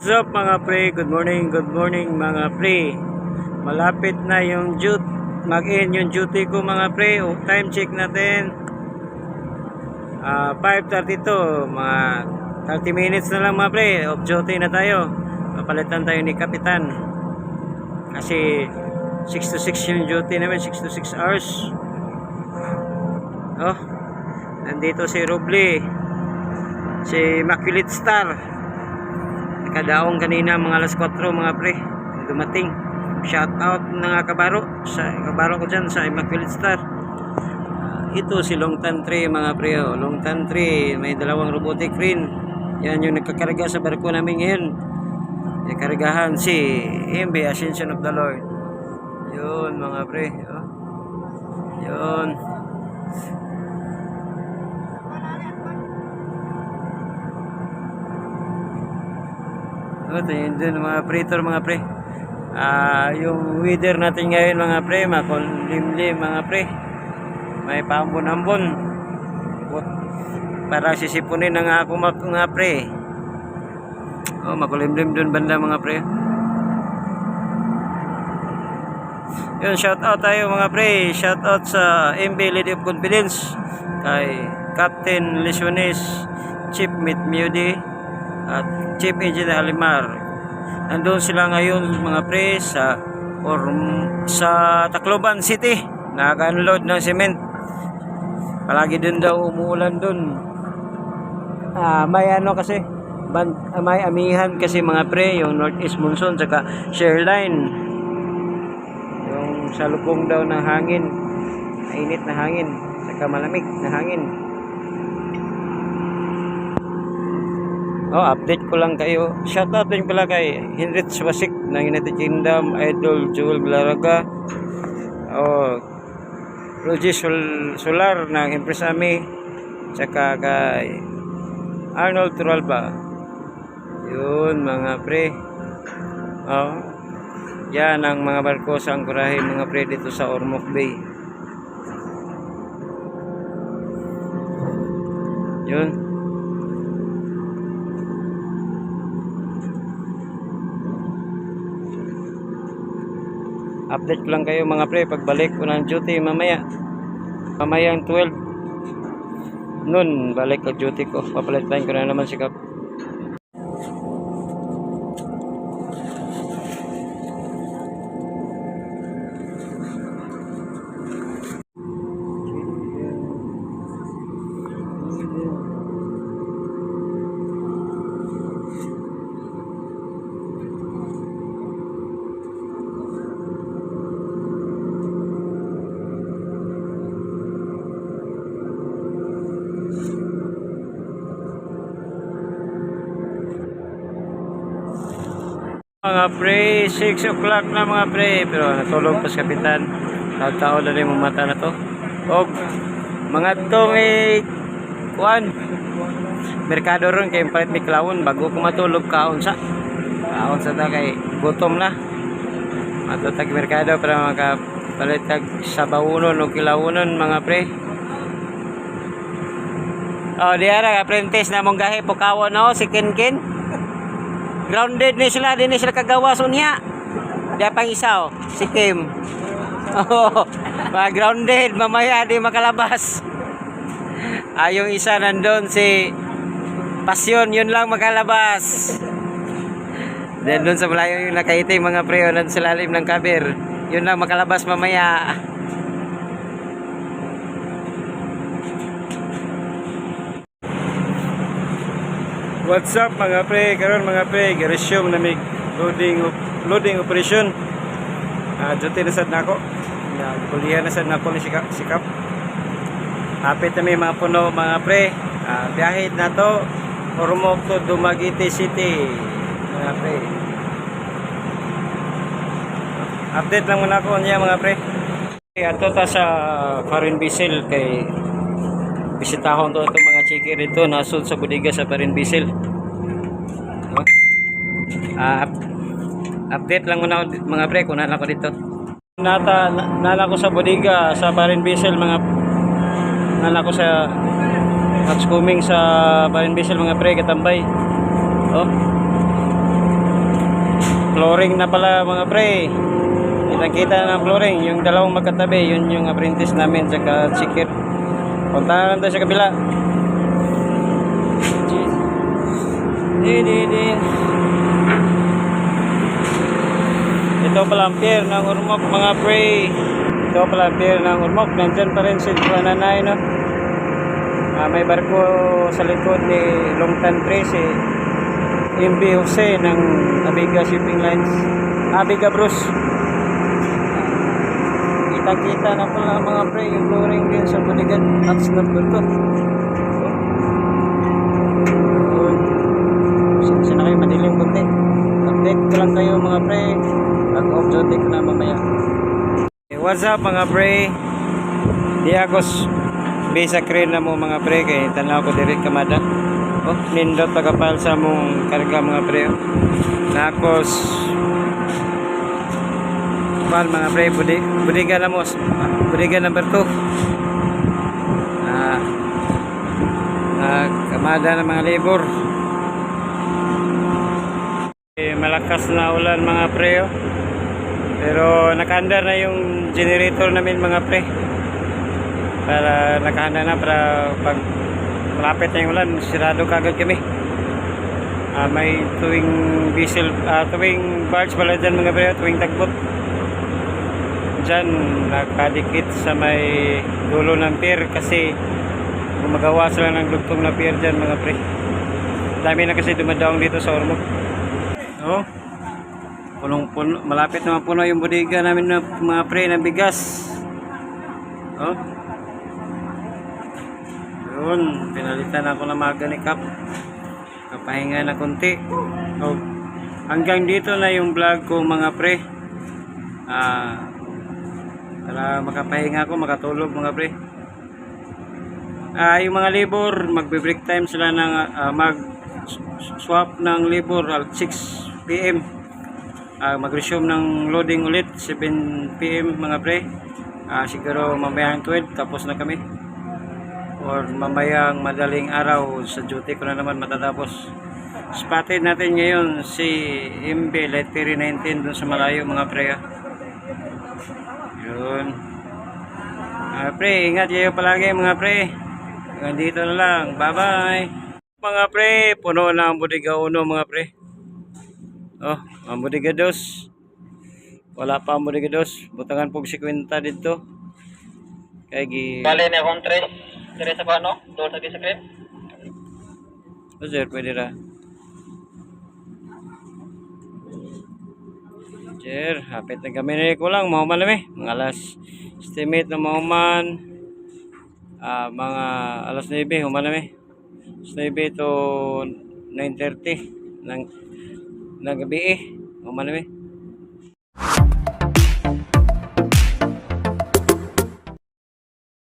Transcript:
What's up mga pre? Good morning, good morning mga pre. Malapit na yung duty, mag-in yung duty ko mga pre. O, time check natin. Ah, 5.32, mga 30 minutes na lang mga pre. Off duty na tayo. Papalitan tayo ni Kapitan. Kasi 6 to 6 yung duty namin, 6 to 6 hours. Oh, nandito si Roble. Si Immaculate Star. Nakadaong kanina mga alas 4 mga pre. Dumating. Shout out mga kabaro. Sa kabaro ko dyan sa Immaculate Star. Ah, ito si Long Tan 3 mga pre. Oh. Long Tan 3. May dalawang robotic crane. Yan yung nagkakarga sa barko namin ngayon. Yung kargahan si MB Ascension of the Lord. Yun mga pre. Oh. Yun. Ito yun mga pretor mga pre. Ah, yung weather natin ngayon mga pre, makulimlim mga pre. May paambon-ambon. Parang sisipunin ng ako mga pre. Oh, makulimlim dun banda mga pre. Yun, shout out tayo mga pre. Shout out sa MB Lady of Confidence kay Captain Lesiones, Chief Meet Mudi at Chief Engineer Halimar. Nandun sila ngayon mga pre sa or sa Tacloban City. Nag-unload ng cement. Palagi din daw umuulan dun. Ah, may ano kasi ban, ah, may amihan kasi mga pre yung northeast monsoon saka shoreline yung salubong daw ng hangin mainit na hangin saka malamig na hangin Oh, update ko lang kayo. Shoutout din pala kay Henrich Wasik ng United Kingdom, Idol Joel Blaraga. Oh, Roger Sol Solar ng Empress Army. Tsaka kay Arnold Turalba. Yun mga pre. Oh. Yan ang mga barko sa angkurahe mga pre dito sa Ormoc Bay. Yun. Update ko lang kayo mga pre pagbalik ko ng duty mamaya. Mamayang 12 nun balik ang duty ko. Papalitan ko na naman si Kap. Mga pre, 6 o'clock na mga pre. Pero natulog pa si Kapitan. Tao na rin mga mata na to. O, mga tong eh, kuan. Merkado ron kay palit mi klawon bago ko matulog kaon sa. Kaon sa ta kay gutom na. Matutag merkado para makapalit tag sabawunon o kilawunon mga pre. Oh, diara ka apprentice na mong gahi pukawon no si Kinkin. Grounded ni sila, din sila kagawa so niya. Dia pang isa oh, si Kim. Oh, grounded, mamaya di makalabas. Ah, yung isa nandun si Pasyon, yun lang makalabas. Then doon sa malayo yung nakaiting mga preo nandun sa lalim ng kabir. Yun lang makalabas mamaya. What's up mga pre? Karon mga pre, resume na may loading loading operation. Ah, duty na sad nako. Ya, kulihan na sad nako ni sikap. sikap. Hapit na may mga puno mga pre. Ah, biyahe na to Ormoc to Dumaguete City. Mga pre. Update lang muna ako niya mga pre. Ato ta sa Foreign Bisil kay bisitahon to itong mga chiki rito nasud sa budiga sa Parin Bisil. No? Ah, up- update lang muna mga pre kung nala ko dito. Nata na- nala ko sa budiga sa Parin Bisil mga nala ko sa Hatch coming sa Parin Bisil mga pre katambay. Oh. flooring na pala mga pre. Kita-kita na ng flooring. Yung dalawang magkatabi, yun yung apprentice namin saka sikir. Punta lang tayo sa kabila. Di, di, di. Ito pala ang pier ng Urmok mga pre. Ito pala ang pier ng Urmok. Nandyan pa rin si Nanay no. Ah, may barko sa likod ni Longtan Pre si MB Jose ng Abiga Shipping Lines. Abiga Bruce. Kita-kita na pala mga pre yung flooring din sa Buligan at number 2. Yun. Sige na kayo madilim konti. Update ko lang kayo mga pre. Pag-off duty ko na mamaya. Okay, what's up mga pre? Di ako Bisa crane na mo mga pre kay tanaw ko diri kamada. Oh, nindot pagkapal sa mong karga mga pre. oh. Tapos Kuan mga pre, budi budiga na mo. Budiga number 2. Ah, ah, kamada ng mga labor. Eh, malakas na ulan mga pre. oh. Pero nakaandar na yung generator namin mga pre para nakahanda na para pag malapit na yung ulan sirado kagad kami Ah, may tuwing diesel ah, tuwing barge pala dyan mga pre tuwing tagbot dyan nakadikit sa may dulo ng pier kasi gumagawa sila ng lugtong na pier dyan mga pre dami na kasi dumadaong dito sa Ormoc oh punong puno malapit na puno yung bodega namin na mga pre na bigas oh yun, pinalitan ako ng mga ganikap. Kapahinga na konti. Oh, hanggang dito na yung vlog ko mga pre. Ah, para makapahinga ako, makatulog mga pre. Ah, yung mga labor, magbe-break time sila ng ah, mag swap ng labor at 6 PM. Ah, mag-resume ng loading ulit 7 PM mga pre. Ah, siguro mamayang 12 tapos na kami. Or mamayang madaling araw sa duty ko na naman matatapos. Spotted natin ngayon si MB Light Ferry 19 dun sa malayo mga pre ah. yun. Mga pre ingat kayo palagi mga pre. Hanggang dito na lang. Bye bye mga pre puno na ang bodega uno mga pre oh ang wala pa ang butangan pog 50 dito kaya gi Bale na akong tres. Tres sa ano? Doon sa discipline. O sir, pwede ra. Sir, hapit na kami na ko lang. Mahuman na Mga alas, estimate na mahuman. Ah, mga alas 9, human na Alas 9 to 9.30 ng, ng gabi eh. Na